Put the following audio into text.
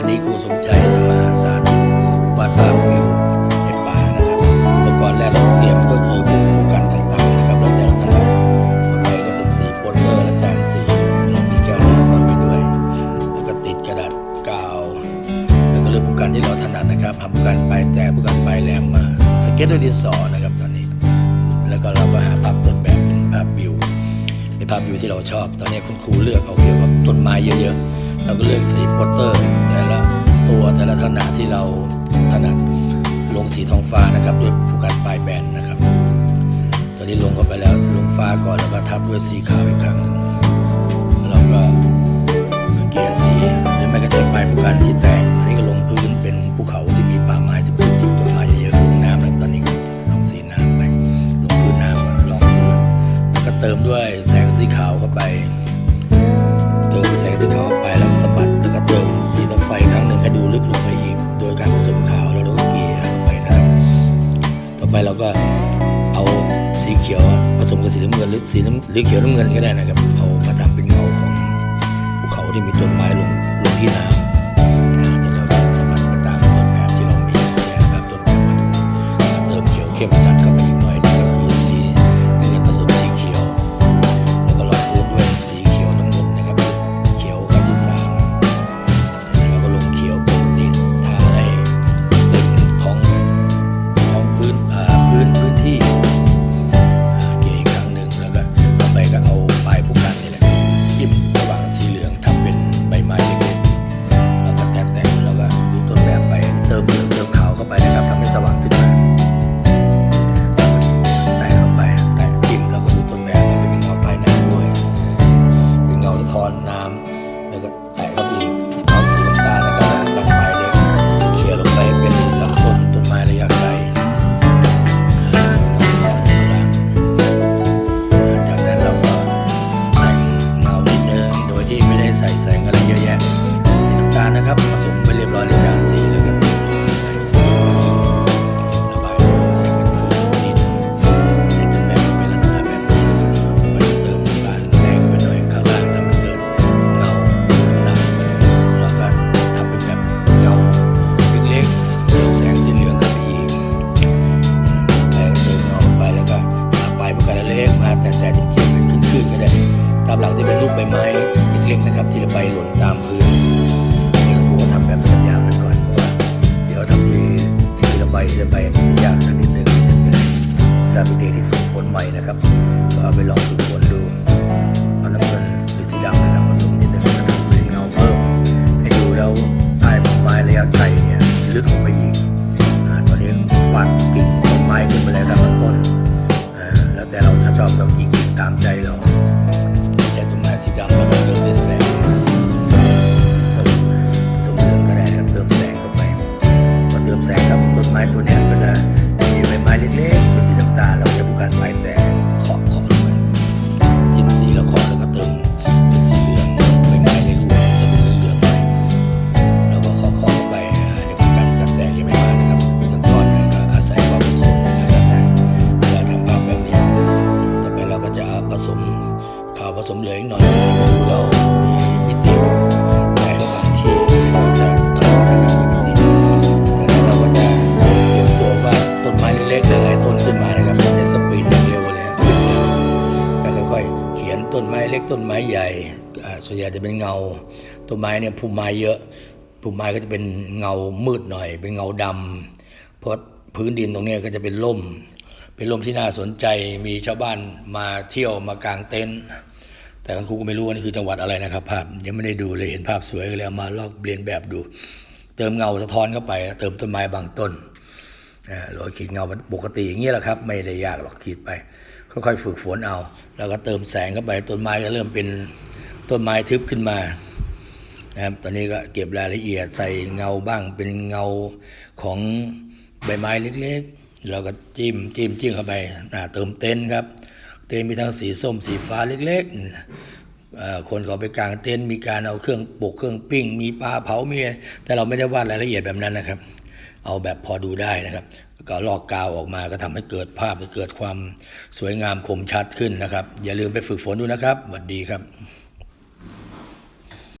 วันนี้ครูสมใจจะมาสาธิตวาดภาพวิวในป่านะครับอุปกรณ์แรกเราเตรียมก็คือพวกผู้กันต่างๆนะครับแล้วแต่เราถนัดต่อไปก็เป็นสีโปสเตอร์และจานสีเรามีแก้วน้ำวางไว้ด้วย แล้วก็ติดกระดาษกาวแล้วก็เลือกผู้กันที่เราถนัดนะครับหาผู้กันปลายแต่ผู้กันปลายแหลมมาสเก็ตด้วยดินสอนะครับตอนนี้ แล้วก็เราก็หาภาพต้นแบบเป็นภาพวิวเป็นภาพวิวที่เราชอบ ตอนนี้คุณครูเลือกเอาเกี่ยวกับต้นไม้เยอะๆ เราก็เลือกสีโปสเตอร์ แต่ละตัวแต่ละขนาดที่เราถนัดลงสีทองฟ้านะครับ ด้วยผู้กันปลายแบนนะครับ ตอนนี้ลงเข้าไปแล้วลงฟ้าก่อนแล้วก็ทับด้วยสีขาวอีกครั้งหนึ่งเราก็เกลี่ยสีหรือไม่ก็ใช้ปลายผู้กันที่แตกอันนี้ก็ลงพื้นเป็นภูเขาที่มีป่าไม้ที่เป็นต้นไม้เยอะๆลงน้ำแล้วตอนนี้ก็ลงสีน้ำไปลงพื้นน้ำก่อนลองพื้นแล้วก็เติมด้วยแสงสีขาวเข้าไปเติมแสงสีขาว ให้ดูลึกลงไปอีก โดยการผสมขาวแล้วเราก็เกลี่ยลงไปนะครับ ต่อไปเราก็เอาสีเขียวผสมกับสีน้ำเงินหรือสีน้ำหรือเขียวน้ำเงินก็ได้นะครับ เอามาทำเป็นเงาของภูเขาที่มีต้นไม้ลง แต่แต่จริงๆเป็นขึ้นๆก็ได้ตามหลักที่เป็นรูปใบไม้เล็กๆนะครับ ที่ระบายหล่นตามพื้นนี่ครูทำแบบสัญญาไปก่อนเพราะว่าเดี๋ยวทำทีทีละใบทีละใบมันจะยากสักนิดนึงมันจะเหนื่อยสำหรับเด็กที่ฝึกฝนใหม่นะครับก็เอาไปลองฝึกฝน ต้นไม้เล็กต้นไม้ใหญ่ส่วนใหญ่จะเป็นเงาต้นไม้เนี่ยพุ่มไม้เยอะพุ่มไม้ก็จะเป็นเงามืดหน่อย เป็นเงาดำเพราะพื้นดินตรงนี้ก็จะเป็นร่ม เป็นร่มที่น่าสนใจมีชาวบ้านมาเที่ยวมากางเต็นท์แต่คุณครูก็ไม่รู้ว่านี่คือจังหวัดอะไรนะครับภาพยังไม่ได้ดูเลยเห็นภาพสวยก็เลยเอามาลอกเรียนแบบดู เติมเงาสะท้อนเข้าไป เติมต้นไม้บางต้น หรือขีดเงาปกติอย่างนี้แหละครับ ไม่ได้ยากหรอกขีดไป ค่อยๆฝึกฝนเอา แล้วก็เติมแสงเข้าไปต้นไม้ก็เริ่มเป็นต้นไม้ทึบขึ้นมานะครับตอนนี้ก็เก็บรายละเอียดใส่เงาบ้างเป็นเงาของใบไม้เล็กๆแล้วก็จิ้มจิ้มจิ้มเข้าไปอ่าเติมเต็นท์ครับ เต็นท์มีทั้งสีส้มสีฟ้าเล็กๆคนเขาไปกางเต็นท์มีการเอาเครื่องปกเครื่องปิ้ง มีปลาเผามีแต่เราไม่ได้วาดรายละเอียดแบบนั้นนะครับ เอาแบบพอดูได้นะครับ ก็ลอกกาวออกมาก็ทำให้เกิดภาพเกิดความสวยงามคมชัดขึ้นนะครับ อย่าลืมไปฝึกฝนดูนะครับสวัสดีครับ